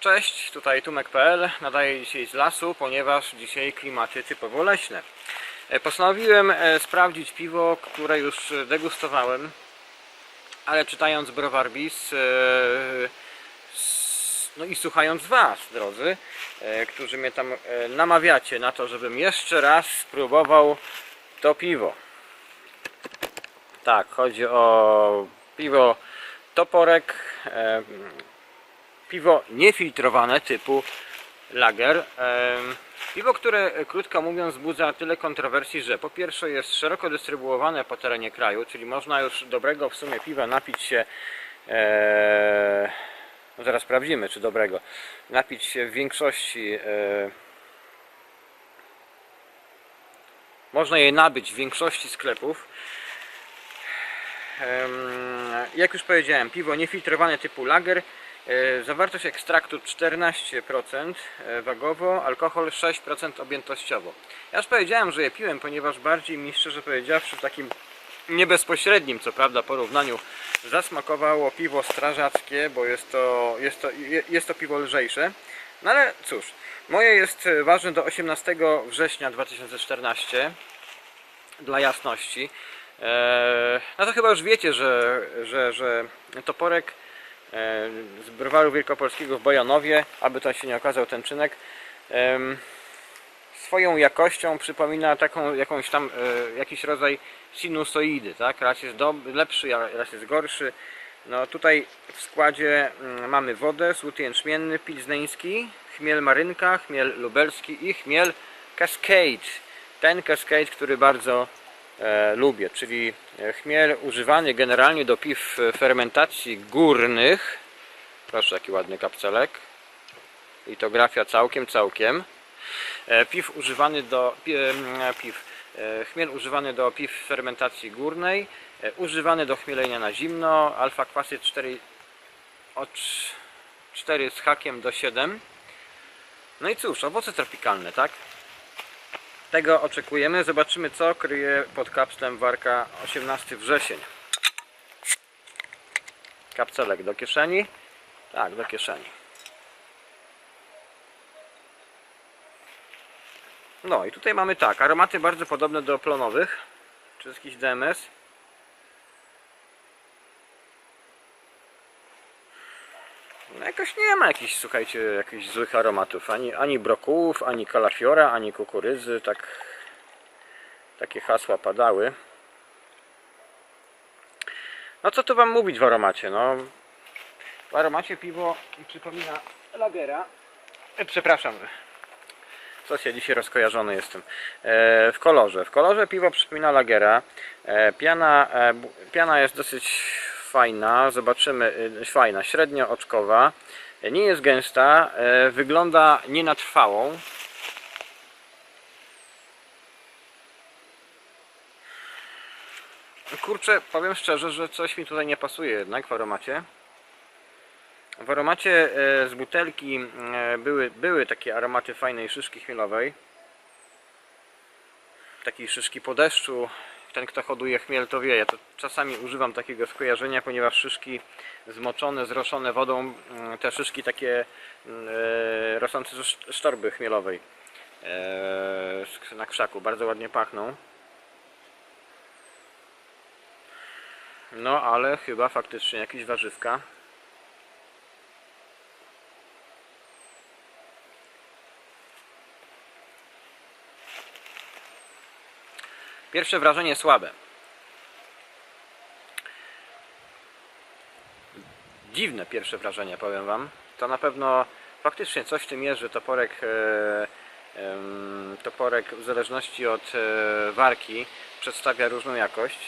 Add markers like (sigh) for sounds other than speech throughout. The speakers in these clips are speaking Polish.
Cześć, tutaj Tumek.pl. Nadaję dzisiaj z lasu, ponieważ dzisiaj klimaty typowo leśne. E, Postanowiłem e, sprawdzić piwo, które już e, degustowałem, ale czytając Browar Bis no i słuchając Was, drodzy, którzy mnie tam namawiacie na to, żebym jeszcze raz spróbował to piwo. Tak, chodzi o piwo Toporek, piwo niefiltrowane typu lager. Piwo, które e, krótko mówiąc wzbudza tyle kontrowersji, że po pierwsze jest szeroko dystrybuowane po terenie kraju, czyli można już dobrego w sumie piwa napić się e, no zaraz sprawdzimy czy dobrego napić się w większości e, można je nabyć w większości sklepów Jak już powiedziałem, piwo niefiltrowane typu lager. E, Zawartość ekstraktu 14% e, wagowo, alkohol 6% objętościowo. Ja już powiedziałem, że je piłem, ponieważ bardziej mi szczerze powiedziawszy w takim niebezpośrednim, co prawda, porównaniu zasmakowało piwo strażackie, bo jest to, jest to, je- jest to piwo lżejsze. No ale cóż, moje jest e, ważne do 18 września 2014 dla jasności. Eee, No to chyba już wiecie, że, że, że Toporek e, z browaru wielkopolskiego w Bojanowie, aby to się nie okazał ten czynek, swoją jakością przypomina taką jakąś tam, e, jakiś rodzaj sinusoidy, tak? Raz jest dob- lepszy, raz jest gorszy. No tutaj w składzie mm, mamy wodę, słód jęczmienny, pilzneński, chmiel marynka, chmiel lubelski i chmiel cascade. Ten cascade, który bardzo e, lubię, czyli e, chmiel używany generalnie do piw e, fermentacji górnych. Proszę, jaki ładny kapcelek. Litografia całkiem, całkiem. E, piw używany do pi, e, piw. E, chmiel używany do piw fermentacji górnej, e, używany do chmielenia na zimno, alfa kwasy 4 od 4 z hakiem do 7. No i cóż, owoce tropikalne, tak? Tego oczekujemy. Zobaczymy co kryje pod kapslem warka 18 wrzesień. Kapcelek do kieszeni. Tak, do kieszeni. No i tutaj mamy tak, aromaty bardzo podobne do plonowych, czy jakiś DMS. No jakoś nie ma jakichś, słuchajcie, jakichś złych aromatów, ani, ani brokułów, ani kalafiora, ani kukurydzy, tak takie hasła padały. No co tu wam mówić w aromacie, no w aromacie piwo przypomina lagera, e, przepraszam, coś ja dzisiaj rozkojarzony jestem. E, w kolorze. W kolorze piwo przypomina lagera. E, piana, piana jest dosyć fajna. Zobaczymy. E, fajna, średnio oczkowa. Nie jest gęsta. E, wygląda nie na trwałą. Kurczę, powiem szczerze, że coś mi tutaj nie pasuje jednak w aromacie. W aromacie e, z butelki były, były takie aromaty fajnej szyszki chmielowej. Takiej szyszki po deszczu. Ten kto hoduje chmiel to wie. Ja to czasami używam takiego skojarzenia, ponieważ szyszki zmoczone, zroszone wodą, mm, te szyszki takie mm, e, rosnące sz- sztorby chmielowej e, na krzaku bardzo ładnie pachną. No ale chyba faktycznie jakieś warzywka. Pierwsze wrażenie słabe. Dziwne pierwsze wrażenie, powiem Wam. To na pewno faktycznie coś w tym jest, że toporek, e, toporek w zależności od e, warki przedstawia różną jakość.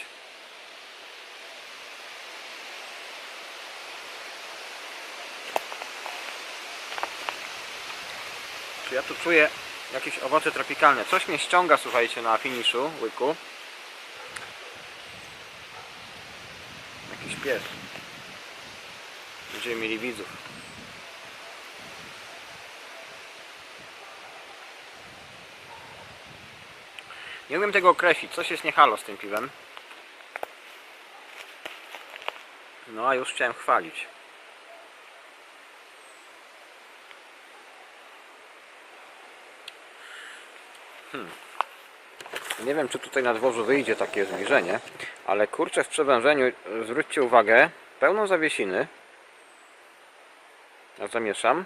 Czy ja tu czuję jakieś owoce tropikalne? Coś mnie ściąga, słuchajcie, na finiszu łyku. Jakiś pies. Będziemy mieli widzów. Nie umiem tego określić. Coś jest niehalo z tym piwem. No a już chciałem chwalić. Hmm. Nie wiem, czy tutaj na dworzu wyjdzie takie zbliżenie, ale kurczę w przewężeniu, e, zwróćcie uwagę, pełną zawiesiny. Ja zamieszam.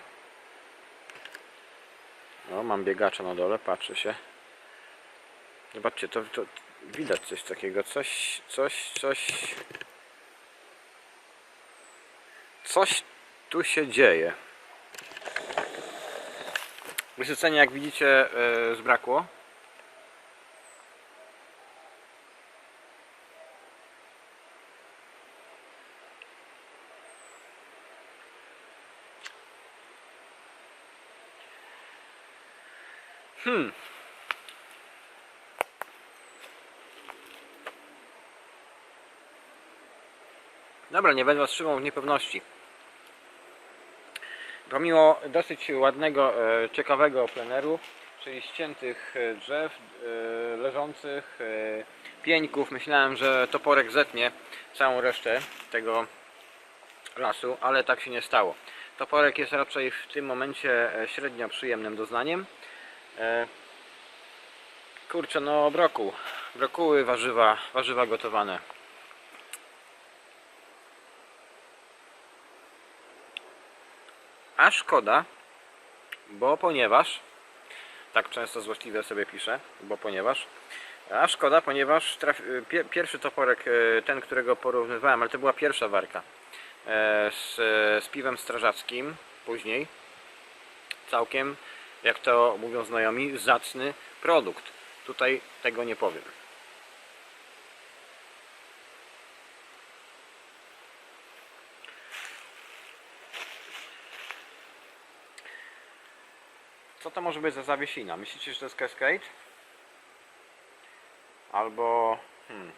No, mam biegacza na dole, patrzy się. Zobaczcie, to, to widać coś takiego, coś, coś, coś. Coś tu się dzieje. Wysycenia, jak widzicie, yy, zbrakło. Hmm. Dobra, nie będę was trzymał w niepewności. Pomimo dosyć ładnego, e, ciekawego pleneru, czyli ściętych e, drzew, e, leżących, pieńków, myślałem, że toporek zetnie całą resztę tego lasu, ale tak się nie stało. Toporek jest raczej w tym momencie średnio przyjemnym doznaniem. E, Kurczę, no brokuł. Brokuły, warzywa, warzywa gotowane. A szkoda, bo ponieważ, tak często złośliwie sobie piszę, bo ponieważ, a szkoda, ponieważ traf, pie, pierwszy toporek, e, ten, którego porównywałem, ale to była pierwsza warka, e, z, z piwem strażackim, później, całkiem, jak to mówią znajomi, zacny produkt. Tutaj tego nie powiem. Co to może być za zawiesina? Myślicie, że to jest Cascade? Albo... Hmm,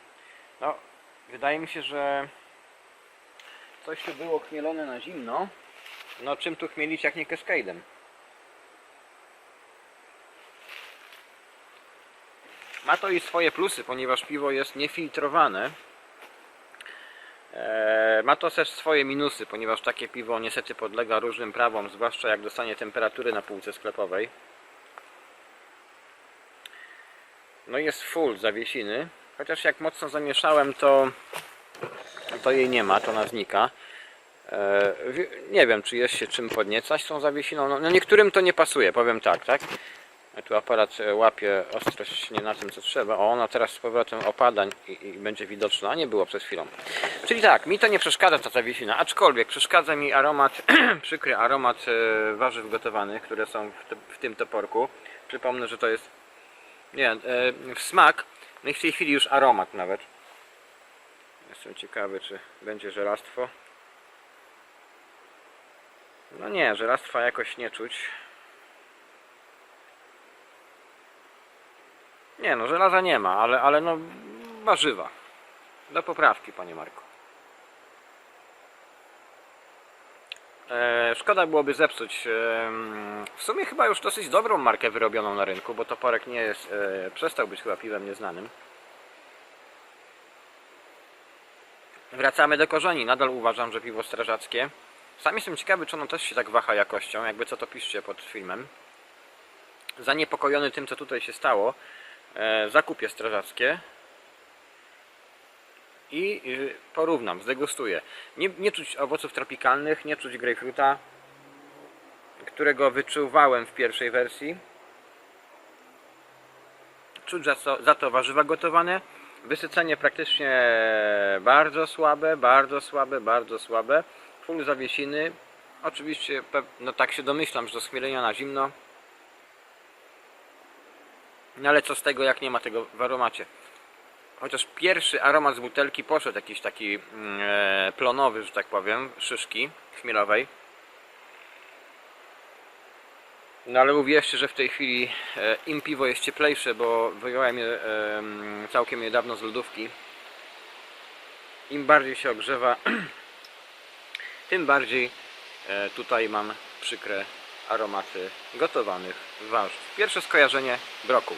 no, wydaje mi się, że coś tu było chmielone na zimno. No czym tu chmielić jak nie Cascade'em? Ma to i swoje plusy, ponieważ piwo jest niefiltrowane. Eee, Ma to też swoje minusy, ponieważ takie piwo niestety podlega różnym prawom, zwłaszcza jak dostanie temperatury na półce sklepowej. No jest full zawiesiny, chociaż jak mocno zamieszałem to, to jej nie ma, to ona znika. Wi- Nie wiem, czy jest się czym podniecać tą zawiesiną. No, no niektórym to nie pasuje, powiem tak, tak? A tu aparat e, łapie ostrość nie na tym co trzeba. O, ona teraz z powrotem opada i, i będzie widoczna, a nie było przed chwilą. Czyli tak, mi to nie przeszkadza ta zawiesina, aczkolwiek przeszkadza mi aromat, (clears throat) przykry aromat e, warzyw gotowanych, które są w, te, w tym toporku. Przypomnę, że to jest, nie, e, w smak, no i w tej chwili już aromat nawet. Jestem ciekawy, czy będzie żelastwo. No nie, żelastwa jakoś nie czuć. Nie no, żelaza nie ma, ale, ale no warzywa. Do poprawki, panie Marku. E, szkoda byłoby zepsuć. E, w sumie chyba już dosyć dobrą markę wyrobioną na rynku, bo toporek nie jest, e, przestał być chyba piwem nieznanym. Wracamy do korzeni. Nadal uważam, że piwo strażackie. Sam jestem ciekawy, czy ono też się tak waha jakością. Jakby co to piszcie pod filmem. Zaniepokojony tym, co tutaj się stało, e, zakupię strażackie i y, porównam, zdegustuję. Nie, nie czuć owoców tropikalnych, nie czuć grejpfruta, którego wyczuwałem w pierwszej wersji. Czuć za to, za to warzywa gotowane. Wysycenie praktycznie bardzo słabe, bardzo słabe, bardzo słabe. Full zawiesiny. Oczywiście, no tak się domyślam, że do schmielenia na zimno. No ale co z tego, jak nie ma tego w aromacie? Chociaż pierwszy aromat z butelki poszedł jakiś taki mm, e, plonowy, że tak powiem, szyszki chmielowej. No ale uwierzcie, że w tej chwili e, im piwo jest cieplejsze, bo wyjąłem je e, mm, całkiem niedawno z lodówki. Im bardziej się ogrzewa, (clears throat) tym bardziej e, tutaj mam przykre aromaty gotowanych warzyw. Pierwsze skojarzenie brokuł.